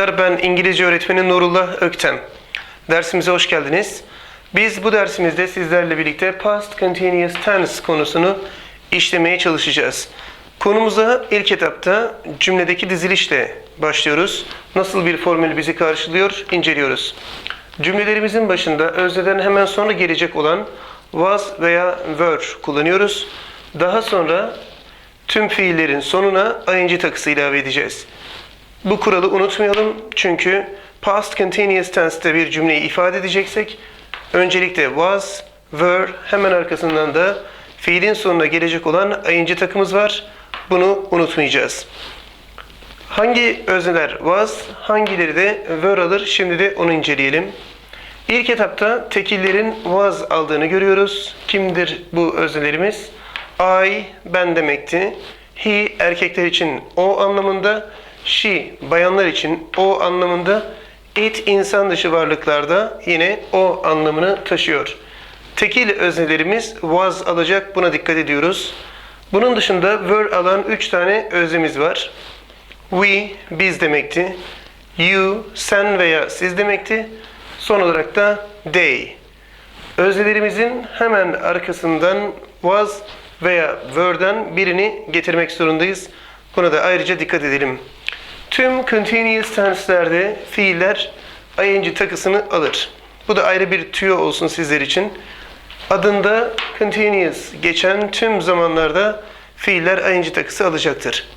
Arkadaşlar, ben İngilizce öğretmeni Nurullah Öktem. Dersimize hoş geldiniz. Biz bu dersimizde sizlerle birlikte Past Continuous Tense konusunu işlemeye çalışacağız. Konumuza ilk etapta cümledeki dizilişle başlıyoruz. Nasıl bir formül bizi karşılıyor, inceliyoruz. Cümlelerimizin başında özneden hemen sonra gelecek olan was veya were kullanıyoruz. Daha sonra tüm fiillerin sonuna ing takısı ilave edeceğiz. Bu kuralı unutmayalım çünkü past continuous tense'te bir cümleyi ifade edeceksek öncelikle was, were hemen arkasından da fiilin sonuna gelecek olan ing takımız var. Bunu unutmayacağız. Hangi özneler was, hangileri de were alır? Şimdi de onu inceleyelim. İlk etapta tekillerin was aldığını görüyoruz. Kimdir bu öznelerimiz? I, ben demekti. He, erkekler için o anlamında. She, bayanlar için o anlamında. It, insan dışı varlıklarda yine o anlamını taşıyor. Tekil öznelerimiz was alacak, buna dikkat ediyoruz. Bunun dışında were alan 3 tane öznemiz var. We, biz demekti. You, sen veya siz demekti. Son olarak da they. Öznelerimizin hemen arkasından was veya were'den birini getirmek zorundayız. Buna da ayrıca dikkat edelim. Tüm continuous tense'lerde fiiller ing takısını alır. Bu da ayrı bir tüyo olsun sizler için. Adında continuous geçen tüm zamanlarda fiiller ing takısı alacaktır.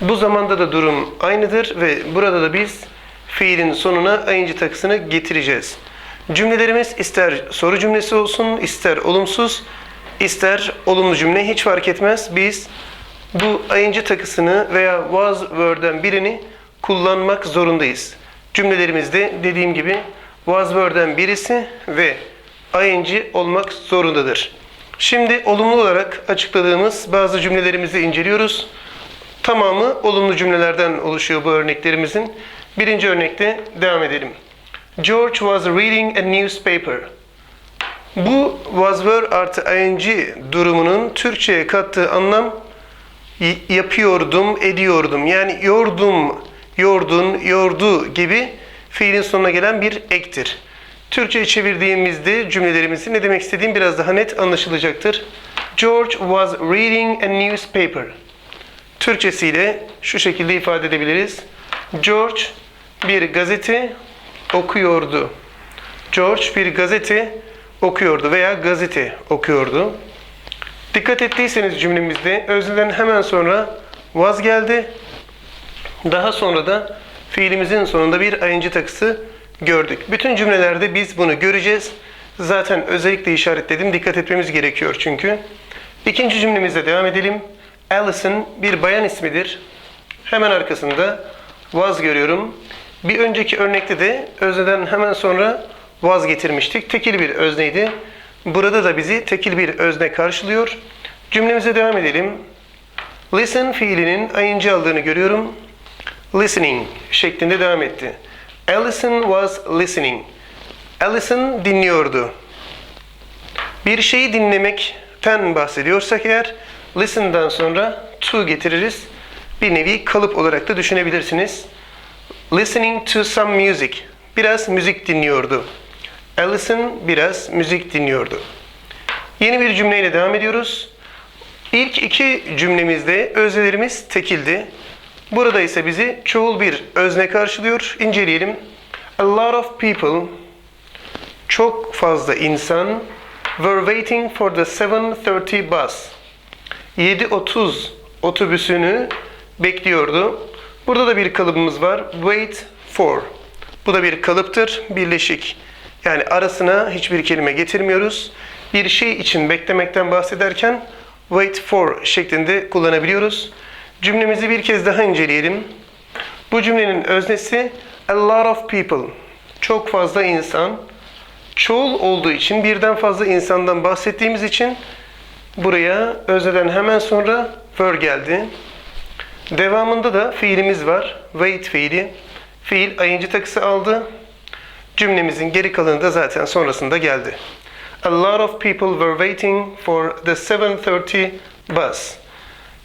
Bu zamanda da durum aynıdır ve burada da biz fiilin sonuna ing takısını getireceğiz. Cümlelerimiz ister soru cümlesi olsun, ister olumsuz, ister olumlu cümle hiç fark etmez. Biz bu ing takısını veya was were'den birini kullanmak zorundayız. Cümlelerimizde dediğim gibi was birisi ve ing olmak zorundadır. Şimdi olumlu olarak açıkladığımız bazı cümlelerimizi inceliyoruz. Tamamı olumlu cümlelerden oluşuyor bu örneklerimizin. Birinci örnekte devam edelim. George was reading a newspaper. Bu was were artı ing durumunun Türkçe'ye kattığı anlam yapıyordum, ediyordum. Yani yordum, yordun, yordu gibi fiilin sonuna gelen bir ektir. Türkçe'ye çevirdiğimizde cümlelerimizi ne demek istediğim biraz daha net anlaşılacaktır. George was reading a newspaper. Türkçesiyle şu şekilde ifade edebiliriz. George bir gazete okuyordu. George bir gazete okuyordu veya gazete okuyordu. Dikkat ettiyseniz cümlemizde özneden hemen sonra was geldi. Daha sonra da fiilimizin sonunda bir ing takısı gördük. Bütün cümlelerde biz bunu göreceğiz. Zaten özellikle işaretledim. Dikkat etmemiz gerekiyor çünkü. İkinci cümlemize devam edelim. Alison bir bayan ismidir. Hemen arkasında was görüyorum. Bir önceki örnekte de özneden hemen sonra was getirmiştik. Tekil bir özneydi. Burada da bizi tekil bir özne karşılıyor. Cümlemize devam edelim. Listen fiilinin ing aldığını görüyorum. Listening şeklinde devam etti. Alison was listening. Alison dinliyordu. Bir şeyi dinlemekten bahsediyorsak eğer listen'dan sonra to getiririz. Bir nevi kalıp olarak da düşünebilirsiniz. Listening to some music. Biraz müzik dinliyordu. Alison biraz müzik dinliyordu. Yeni bir cümleyle devam ediyoruz. İlk iki cümlemizde öznelerimiz tekildi. Burada ise bizi çoğul bir özne karşılıyor. İnceleyelim. A lot of people çok fazla insan were waiting for the 7:30 bus. 7.30 otobüsünü bekliyordu. Burada da bir kalıbımız var. Wait for. Bu da bir kalıptır. Birleşik. Yani arasına hiçbir kelime getirmiyoruz. Bir şey için beklemekten bahsederken wait for şeklinde kullanabiliyoruz. Cümlemizi bir kez daha inceleyelim. Bu cümlenin öznesi a lot of people. Çok fazla insan. Çoğul olduğu için birden fazla insandan bahsettiğimiz için buraya özneden hemen sonra were geldi. Devamında da fiilimiz var. Wait fiili. Fiil ing takısı aldı. Cümlemizin geri kalanı da zaten sonrasında geldi. A lot of people were waiting for the 7:30 bus.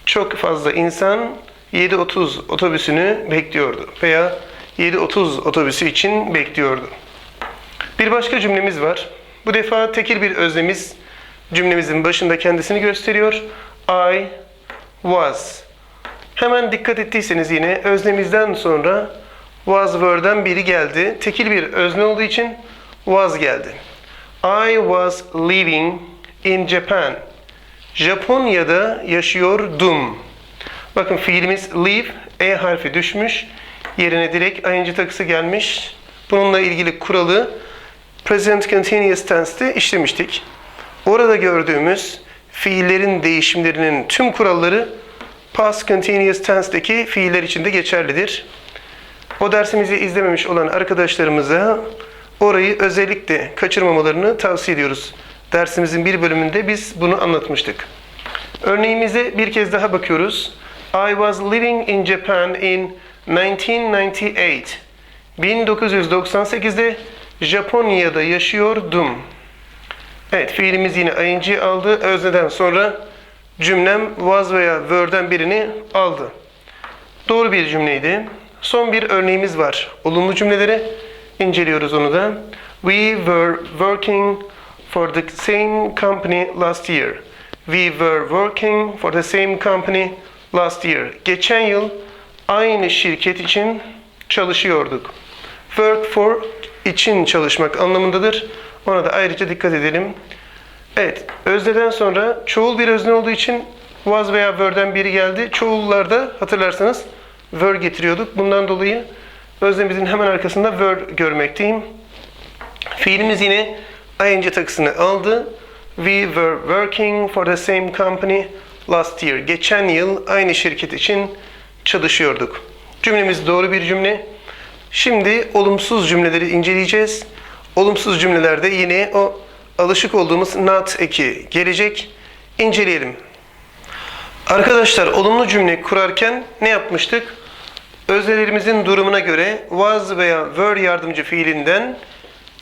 Çok fazla insan 7.30 otobüsünü bekliyordu veya 7.30 otobüsü için bekliyordu. Bir başka cümlemiz var. Bu defa tekil bir özlemiz cümlemizin başında kendisini gösteriyor. I was. Hemen dikkat ettiyseniz yine özlemizden sonra was were'den biri geldi. Tekil bir özne olduğu için was geldi. I was living in Japan. Japonya'da yaşıyordum. Bakın fiilimiz live, E harfi düşmüş. Yerine direkt ing takısı gelmiş. Bununla ilgili kuralı present continuous tense'te işlemiştik. Orada gördüğümüz fiillerin değişimlerinin tüm kuralları past continuous tense'deki fiiller için de geçerlidir. O dersimizi izlememiş olan arkadaşlarımıza orayı özellikle kaçırmamalarını tavsiye ediyoruz. Dersimizin bir bölümünde biz bunu anlatmıştık. Örneğimize bir kez daha bakıyoruz. I was living in Japan in 1998. 1998'de Japonya'da yaşıyordum. Evet, fiilimiz yine ing aldı. Özneden sonra cümlem was veya were'den birini aldı. Doğru bir cümleydi. Son bir örneğimiz var. Olumlu cümleleri inceliyoruz onu da. We were working for the same company last year. We were working for the same company last year. Geçen yıl aynı şirket için çalışıyorduk. Work for için çalışmak anlamındadır. Ona da ayrıca dikkat edelim. Evet, özneden sonra çoğul bir özne olduğu için was veya were'den biri geldi. Çoğullarda hatırlarsanız were getiriyorduk. Bundan dolayı öznemizin hemen arkasında were görmekteyim. Fiilimiz yine ing takısını aldı. We were working for the same company last year. Geçen yıl aynı şirket için çalışıyorduk. Cümlemiz doğru bir cümle. Şimdi olumsuz cümleleri inceleyeceğiz. Olumsuz cümlelerde yine o alışık olduğumuz not eki gelecek. İnceleyelim. Arkadaşlar olumlu cümle kurarken ne yapmıştık? Öznelerimizin durumuna göre was veya were yardımcı fiilinden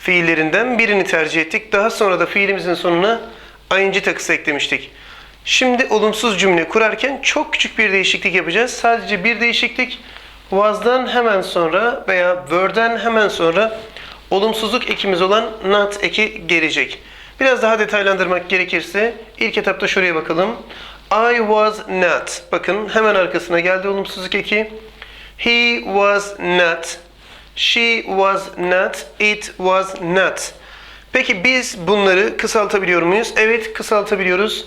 fiillerinden birini tercih ettik. Daha sonra da fiilimizin sonuna ing takısı eklemiştik. Şimdi olumsuz cümle kurarken çok küçük bir değişiklik yapacağız. Sadece bir değişiklik was'dan hemen sonra veya were'den hemen sonra olumsuzluk ekimiz olan not eki gelecek. Biraz daha detaylandırmak gerekirse ilk etapta şuraya bakalım. I was not. Bakın hemen arkasına geldi olumsuzluk eki. He was not. She was not. It was not. Peki biz bunları kısaltabiliyor muyuz? Evet kısaltabiliyoruz.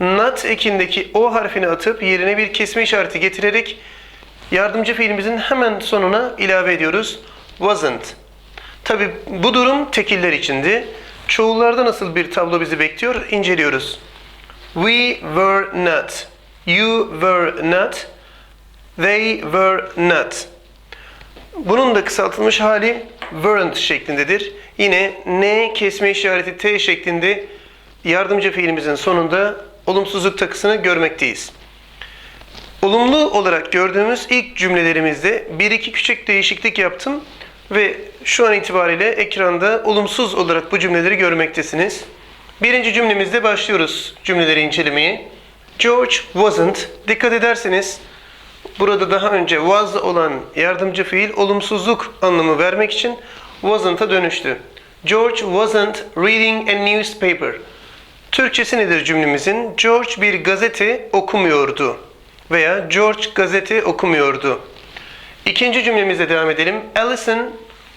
Not ekindeki o harfini atıp yerine bir kesme işareti getirerek yardımcı fiilimizin hemen sonuna ilave ediyoruz. Wasn't. Tabi bu durum tekiller içindi. Çoğullarda nasıl bir tablo bizi bekliyor? İnceliyoruz. We were not. You were not. They were not. Bunun da kısaltılmış hali weren't şeklindedir. Yine ne kesme işareti t şeklinde yardımcı fiilimizin sonunda olumsuzluk takısını görmekteyiz. Olumlu olarak gördüğümüz ilk cümlelerimizde bir iki küçük değişiklik yaptım ve şu an itibariyle ekranda olumsuz olarak bu cümleleri görmektesiniz. Birinci cümlemizde başlıyoruz cümleleri incelemeye. George wasn't. Dikkat ederseniz burada daha önce was olan yardımcı fiil olumsuzluk anlamı vermek için wasn't'a dönüştü. George wasn't reading a newspaper. Türkçesi nedir cümlemizin? George bir gazete okumuyordu veya George gazete okumuyordu. İkinci cümlemize devam edelim. Alison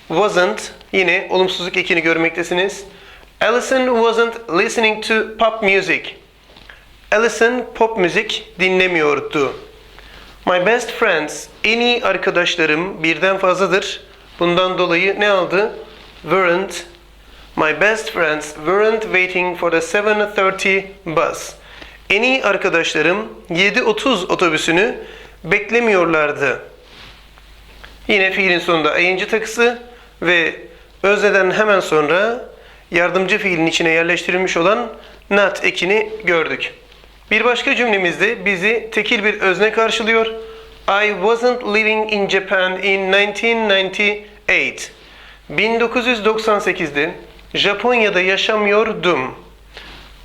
wasn't yine olumsuzluk ekini görmektesiniz. Alison wasn't listening to pop music. Alison pop müzik dinlemiyordu. My best friends, en iyi arkadaşlarım birden fazladır. Bundan dolayı ne aldı? Weren't. My best friends weren't waiting for the 7.30 bus. En iyi arkadaşlarım 7.30 otobüsünü beklemiyorlardı. Yine fiilin sonunda ing takısı ve özneden hemen sonra yardımcı fiilin içine yerleştirilmiş olan not ekini gördük. Bir başka cümlemizde bizi tekil bir özne karşılıyor. I wasn't living in Japan in 1998. 1998'de Japonya'da yaşamıyordum.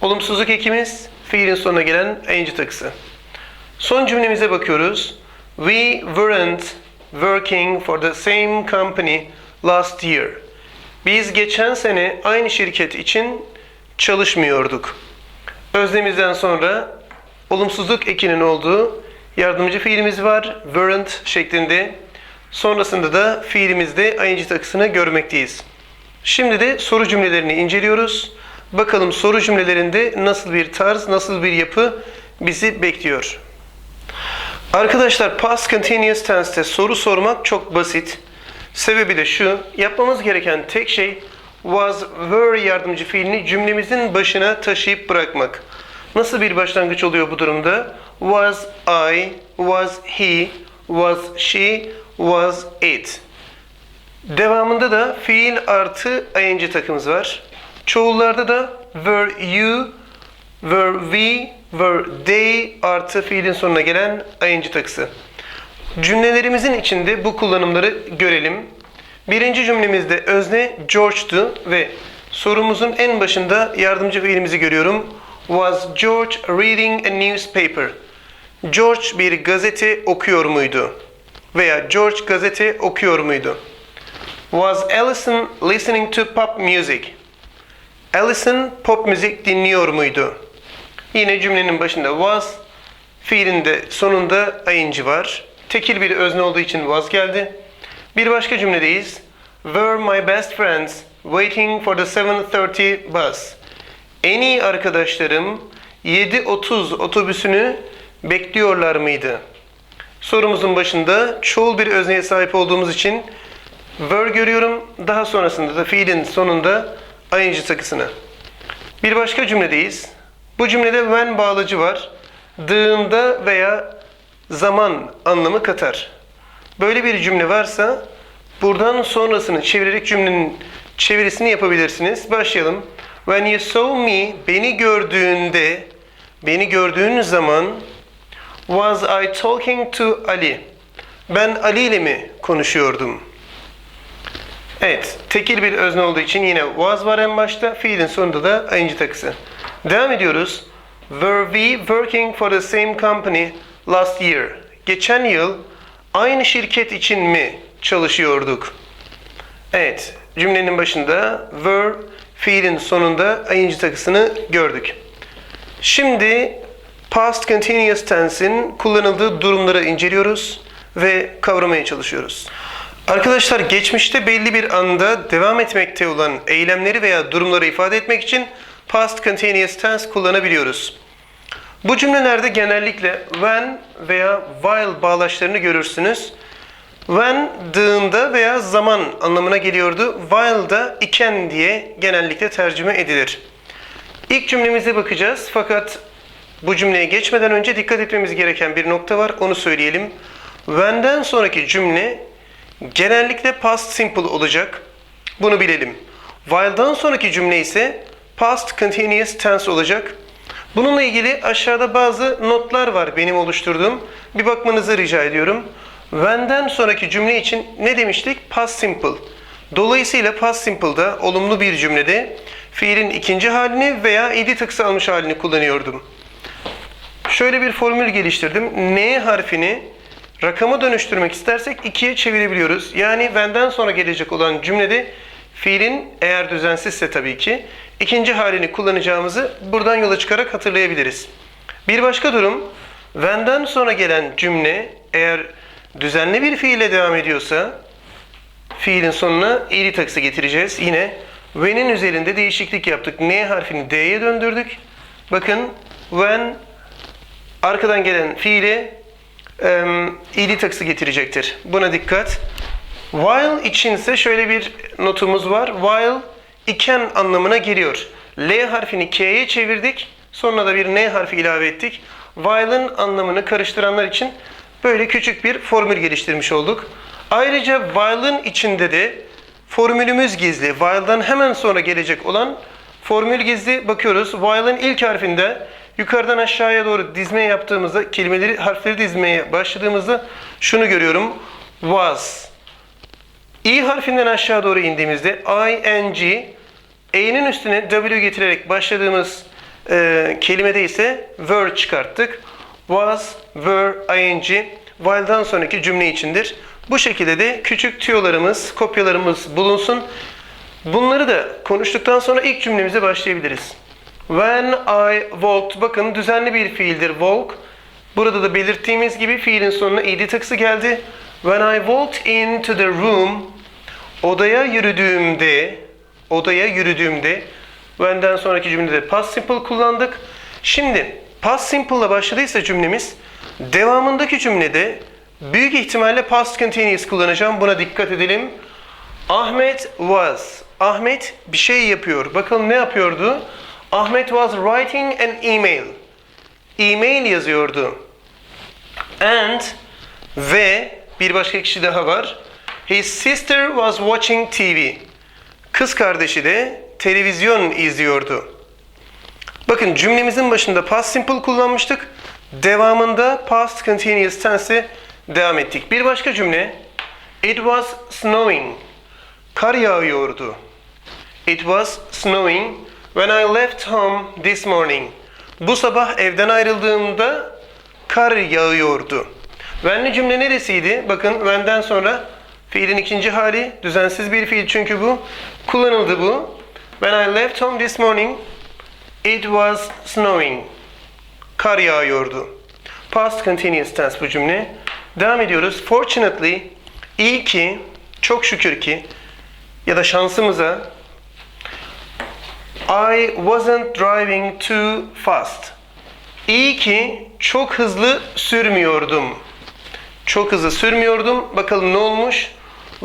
Olumsuzluk ekimiz fiilin sonuna gelen ing takısı. Son cümlemize bakıyoruz. We weren't working for the same company last year. Biz geçen sene aynı şirket için çalışmıyorduk. Özlemizden sonra olumsuzluk ekinin olduğu yardımcı fiilimiz var. Weren't şeklinde. Sonrasında da fiilimizde ing takısını görmekteyiz. Şimdi de soru cümlelerini inceliyoruz. Bakalım soru cümlelerinde nasıl bir tarz, nasıl bir yapı bizi bekliyor. Arkadaşlar past continuous tense'te soru sormak çok basit. Sebebi de şu, yapmamız gereken tek şey was, were yardımcı fiilini cümlemizin başına taşıyıp bırakmak. Nasıl bir başlangıç oluyor bu durumda? Was I, was he, was she, was it. Devamında da fiil artı ing takımız var. Çoğullarda da were you, were we, were they artı fiilin sonuna gelen ing takısı. Cümlelerimizin içinde bu kullanımları görelim. Birinci cümlemizde özne George'tu ve sorumuzun en başında yardımcı fiilimizi görüyorum. Was George reading a newspaper? George bir gazete okuyor muydu? Veya George gazete okuyor muydu? Was Alison listening to pop music? Alison pop müzik dinliyor muydu? Yine cümlenin başında was, fiilin de sonunda ing var. Tekil bir özne olduğu için was geldi. Bir başka cümledeyiz. Were my best friends waiting for the 7.30 bus? En iyi arkadaşlarım 7.30 otobüsünü bekliyorlar mıydı? Sorumuzun başında çoğul bir özneye sahip olduğumuz için were görüyorum. Daha sonrasında da fiilin sonunda ing takısını. Bir başka cümledeyiz. Bu cümlede when bağlacı var. Dığında veya zaman anlamı katar. Böyle bir cümle varsa buradan sonrasını çevirerek cümlenin çevirisini yapabilirsiniz. Başlayalım. When you saw me, beni gördüğünde, beni gördüğün zaman was I talking to Ali? Ben Ali ile mi konuşuyordum? Evet, tekil bir özne olduğu için yine was var en başta, fiilin sonunda da ing takısı. Devam ediyoruz. Were we working for the same company last year? Geçen yıl aynı şirket için mi çalışıyorduk? Evet, cümlenin başında were, fiilin sonunda ing takısını gördük. Şimdi past continuous tense'in kullanıldığı durumları inceliyoruz ve kavramaya çalışıyoruz. Arkadaşlar geçmişte belli bir anda devam etmekte olan eylemleri veya durumları ifade etmek için past continuous tense kullanabiliyoruz. Bu cümlelerde genellikle when veya while bağlaçlarını görürsünüz. When dığında veya zaman anlamına geliyordu. While da iken diye genellikle tercüme edilir. İlk cümlemize bakacağız fakat bu cümleye geçmeden önce dikkat etmemiz gereken bir nokta var. Onu söyleyelim. When'den sonraki cümle genellikle past simple olacak. Bunu bilelim. While'dan sonraki cümle ise past continuous tense olacak. Bununla ilgili aşağıda bazı notlar var benim oluşturduğum. Bir bakmanızı rica ediyorum. When'den sonraki cümle için ne demiştik? Past simple. Dolayısıyla past simple'da olumlu bir cümlede fiilin ikinci halini veya id tıksı almış halini kullanıyordum. Şöyle bir formül geliştirdim. N harfini rakama dönüştürmek istersek ikiye çevirebiliyoruz. Yani when'den sonra gelecek olan cümlede fiilin eğer düzensizse tabii ki ikinci halini kullanacağımızı buradan yola çıkarak hatırlayabiliriz. Bir başka durum when'den sonra gelen cümle eğer düzenli bir fiille devam ediyorsa fiilin sonuna id takısı getireceğiz. Yine when'in üzerinde değişiklik yaptık. N harfini D'ye döndürdük. Bakın when arkadan gelen fiile e, id takısı getirecektir. Buna dikkat. While içinse şöyle bir notumuz var. While iken anlamına geliyor. L harfini K'ye çevirdik. Sonra da bir N harfi ilave ettik. While'ın anlamını karıştıranlar için böyle küçük bir formül geliştirmiş olduk. Ayrıca while'ın içinde de formülümüz gizli. While'dan hemen sonra gelecek olan formül gizli. Bakıyoruz. While'ın ilk harfinde yukarıdan aşağıya doğru dizme yaptığımızda, kelimeleri, harfleri dizmeye başladığımızda şunu görüyorum. Was. İ harfinden aşağı doğru indiğimizde ing, e'nin üstüne w getirerek başladığımız e, kelimede ise were çıkarttık. Was, were, ing, while'dan sonraki cümle içindir. Bu şekilde de küçük tüyolarımız, kopyalarımız bulunsun. Bunları da konuştuktan sonra ilk cümlemize başlayabiliriz. When I walked, bakın düzenli bir fiildir walk. Burada da belirttiğimiz gibi fiilin sonuna ed takısı geldi. When I walked into the room, odaya yürüdüğümde, odaya yürüdüğümde, when'den sonraki cümlede past simple kullandık. Şimdi past simple ile başladıysa cümlemiz, devamındaki cümlede büyük ihtimalle past continuous kullanacağım. Buna dikkat edelim. Ahmet was. Ahmet bir şey yapıyor. Bakalım ne yapıyordu? Ahmet was writing an email. E-mail yazıyordu. And ve bir başka kişi daha var. His sister was watching TV. Kız kardeşi de televizyon izliyordu. Bakın cümlemizin başında past simple kullanmıştık. Devamında past continuous tense devam ettik. Bir başka cümle. It was snowing. Kar yağıyordu. It was snowing when I left home this morning. Bu sabah evden ayrıldığımda kar yağıyordu. When'li cümle neresiydi? Bakın when'den sonra fiilin ikinci hali düzensiz bir fiil çünkü bu. Kullanıldı bu. When I left home this morning it was snowing. Kar yağıyordu. Past continuous tense bu cümle. Devam ediyoruz. Fortunately, iyi ki, çok şükür ki ya da şansımıza I wasn't driving too fast. İyi ki çok hızlı sürmüyordum. Çok hızlı sürmüyordum. Bakalım ne olmuş?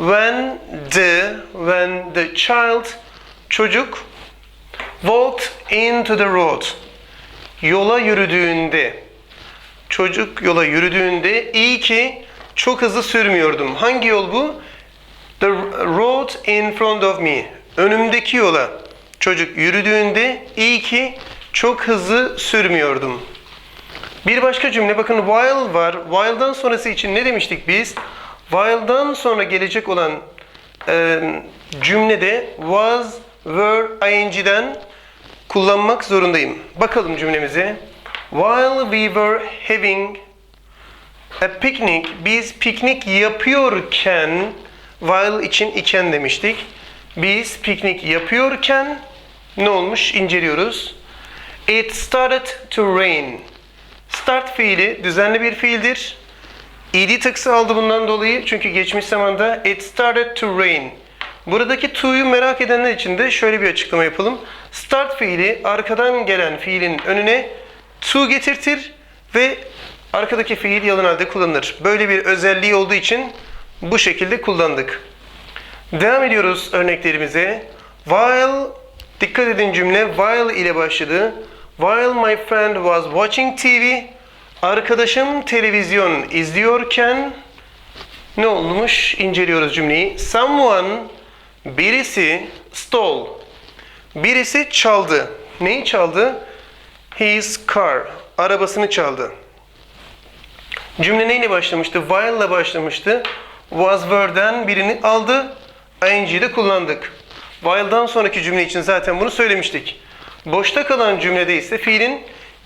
When the when the child çocuk walked into the road. Yola yürüdüğünde çocuk yola yürüdüğünde iyi ki çok hızlı sürmüyordum. Hangi yol bu? The road in front of me. Önümdeki yola çocuk yürüdüğünde iyi ki çok hızlı sürmüyordum. Bir başka cümle bakın while var. While'dan sonrası için ne demiştik biz? While'dan sonra gelecek olan e, cümlede was, were, ing'den kullanmak zorundayım. Bakalım cümlemize. While we were having a picnic, biz piknik yapıyorken, while için iken demiştik. Biz piknik yapıyorken ne olmuş? İnceliyoruz. It started to rain. Start fiili düzenli bir fiildir. Ed takısı aldı bundan dolayı çünkü geçmiş zamanda it started to rain. Buradaki to'yu merak edenler için de şöyle bir açıklama yapalım. Start fiili arkadan gelen fiilin önüne to getirtir ve arkadaki fiil yalın halde kullanılır. Böyle bir özelliği olduğu için bu şekilde kullandık. Devam ediyoruz örneklerimize. While, dikkat edin cümle while ile başladı. While my friend was watching TV, arkadaşım televizyon izliyorken ne olmuş? İnceliyoruz cümleyi. Someone, birisi stole. Birisi çaldı. Neyi çaldı? His car. Arabasını çaldı. Cümle neyle başlamıştı? While ile başlamıştı. Was were'den birini aldı. ING'yi de kullandık. While'dan sonraki cümle için zaten bunu söylemiştik. Boşta kalan cümlede ise fiilin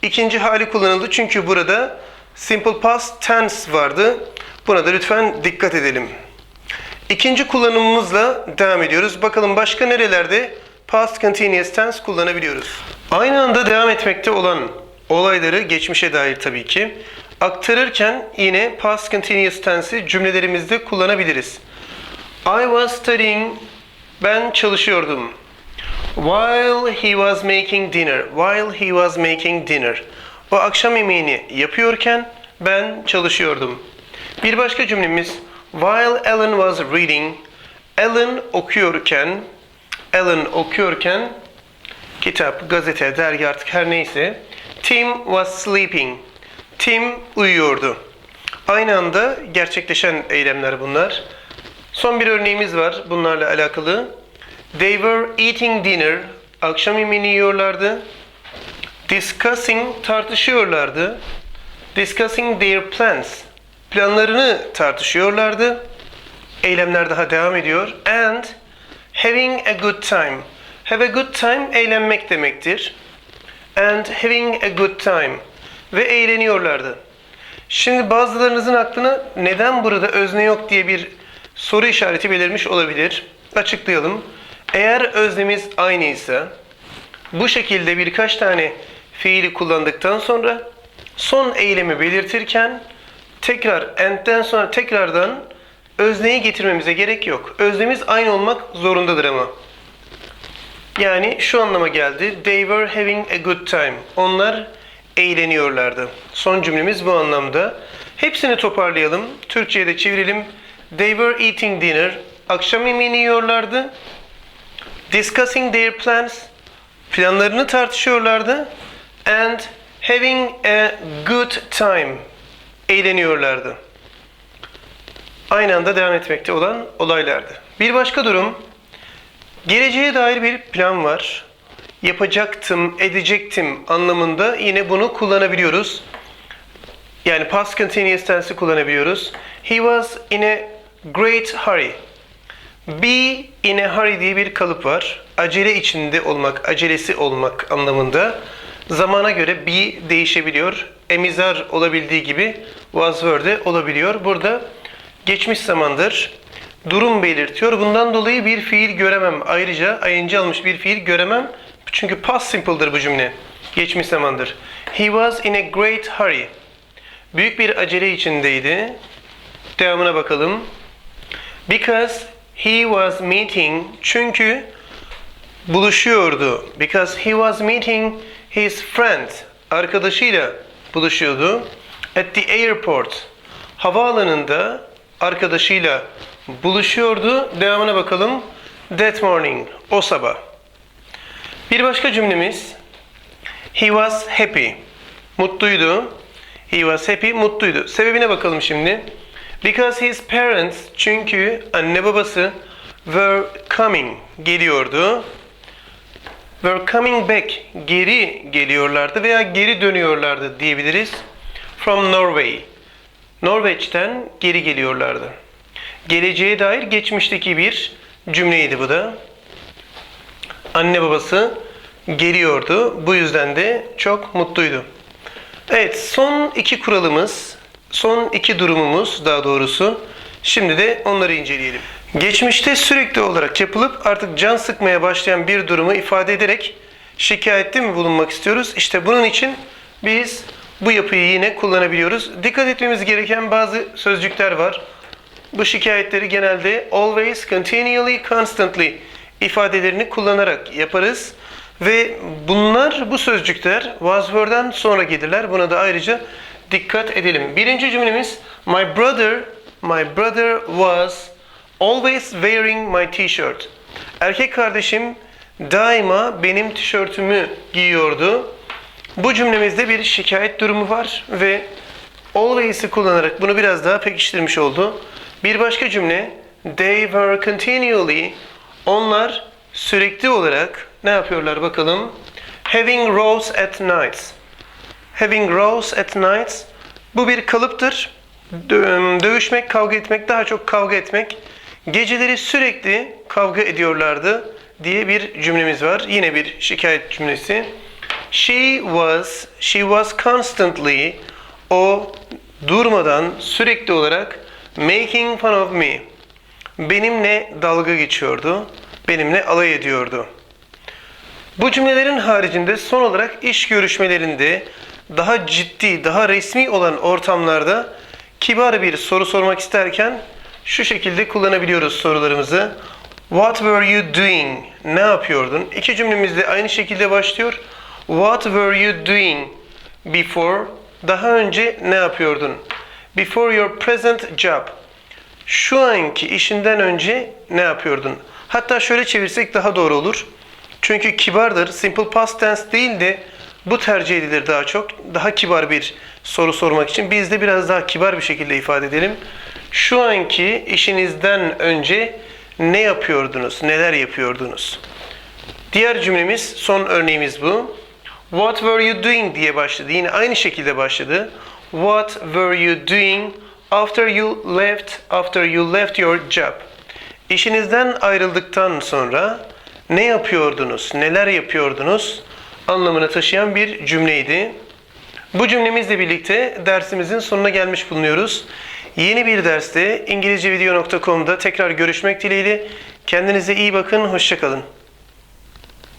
ikinci hali kullanıldı. Çünkü burada simple past tense vardı. Buna da lütfen dikkat edelim. İkinci kullanımımızla devam ediyoruz. Bakalım başka nerelerde past continuous tense kullanabiliyoruz. Aynı anda devam etmekte olan olayları geçmişe dair tabii ki aktarırken yine past continuous tense'i cümlelerimizde kullanabiliriz. I was studying. Ben çalışıyordum. While he was making dinner. While he was making dinner. O akşam yemeğini yapıyorken ben çalışıyordum. Bir başka cümlemiz While Ellen was reading. Ellen okuyorken Ellen okuyorken kitap, gazete, dergi artık her neyse Tim was sleeping. Tim uyuyordu. Aynı anda gerçekleşen eylemler bunlar. Son bir örneğimiz var bunlarla alakalı. They were eating dinner. Akşam yemeğini yiyorlardı. Discussing tartışıyorlardı. Discussing their plans. Planlarını tartışıyorlardı. Eylemler daha devam ediyor. And having a good time. Have a good time eğlenmek demektir. And having a good time. Ve eğleniyorlardı. Şimdi bazılarınızın aklına neden burada özne yok diye bir soru işareti belirmiş olabilir. Açıklayalım. Eğer öznemiz aynıysa bu şekilde birkaç tane fiili kullandıktan sonra son eylemi belirtirken tekrar and'den sonra tekrardan özneyi getirmemize gerek yok. Öznemiz aynı olmak zorundadır ama. Yani şu anlama geldi. They were having a good time. Onlar eğleniyorlardı. Son cümlemiz bu anlamda. Hepsini toparlayalım. Türkçe'ye de çevirelim. They were eating dinner. Akşam yemeğini yiyorlardı. Discussing their plans. Planlarını tartışıyorlardı. And having a good time. Eğleniyorlardı. Aynı anda devam etmekte olan olaylardı. Bir başka durum. Geleceğe dair bir plan var. Yapacaktım, edecektim anlamında yine bunu kullanabiliyoruz. Yani past continuous tense'i kullanabiliyoruz. He was in a great hurry. Be in a hurry diye bir kalıp var. Acele içinde olmak, acelesi olmak anlamında. Zamana göre be değişebiliyor. Emizar olabildiği gibi was were olabiliyor. Burada geçmiş zamandır durum belirtiyor. Bundan dolayı bir fiil göremem. Ayrıca ing almış bir fiil göremem. Çünkü past simple'dır bu cümle. Geçmiş zamandır. He was in a great hurry. Büyük bir acele içindeydi. Devamına bakalım. Because he was meeting çünkü buluşuyordu. Because he was meeting his friend arkadaşıyla buluşuyordu. At the airport havaalanında arkadaşıyla buluşuyordu. Devamına bakalım. That morning o sabah. Bir başka cümlemiz He was happy. Mutluydu. He was happy, mutluydu. Sebebine bakalım şimdi. Because his parents, çünkü anne babası were coming, geliyordu. Were coming back, geri geliyorlardı veya geri dönüyorlardı diyebiliriz. From Norway. Norveç'ten geri geliyorlardı. Geleceğe dair geçmişteki bir cümleydi bu da. Anne babası geliyordu. Bu yüzden de çok mutluydu. Evet, son iki kuralımız, son iki durumumuz daha doğrusu. Şimdi de onları inceleyelim. Geçmişte sürekli olarak yapılıp artık can sıkmaya başlayan bir durumu ifade ederek şikayette mi bulunmak istiyoruz? İşte bunun için biz bu yapıyı yine kullanabiliyoruz. Dikkat etmemiz gereken bazı sözcükler var. Bu şikayetleri genelde always, continually, constantly ifadelerini kullanarak yaparız. Ve bunlar, bu sözcükler was sonra gelirler. Buna da ayrıca dikkat edelim. Birinci cümlemiz My brother, my brother was always wearing my t-shirt. Erkek kardeşim daima benim tişörtümü giyiyordu. Bu cümlemizde bir şikayet durumu var ve always'i kullanarak bunu biraz daha pekiştirmiş oldu. Bir başka cümle they were continually onlar sürekli olarak ne yapıyorlar bakalım? Having rows at nights. Having rows at nights. Bu bir kalıptır. Dö- Dövüşmek, kavga etmek, daha çok kavga etmek. Geceleri sürekli kavga ediyorlardı diye bir cümlemiz var. Yine bir şikayet cümlesi. She was, she was constantly, o durmadan sürekli olarak making fun of me. Benimle dalga geçiyordu, benimle alay ediyordu. Bu cümlelerin haricinde son olarak iş görüşmelerinde daha ciddi, daha resmi olan ortamlarda kibar bir soru sormak isterken şu şekilde kullanabiliyoruz sorularımızı. What were you doing? Ne yapıyordun? İki cümlemiz de aynı şekilde başlıyor. What were you doing before? Daha önce ne yapıyordun? Before your present job. Şu anki işinden önce ne yapıyordun? Hatta şöyle çevirsek daha doğru olur. Çünkü kibardır. Simple past tense değil de bu tercih edilir daha çok. Daha kibar bir soru sormak için. Biz de biraz daha kibar bir şekilde ifade edelim. Şu anki işinizden önce ne yapıyordunuz? Neler yapıyordunuz? Diğer cümlemiz, son örneğimiz bu. What were you doing diye başladı. Yine aynı şekilde başladı. What were you doing after you left after you left your job? İşinizden ayrıldıktan sonra ne yapıyordunuz? Neler yapıyordunuz? Anlamını taşıyan bir cümleydi. Bu cümlemizle birlikte dersimizin sonuna gelmiş bulunuyoruz. Yeni bir derste İngilizcevideo.com'da tekrar görüşmek dileğiyle. Kendinize iyi bakın, hoşçakalın.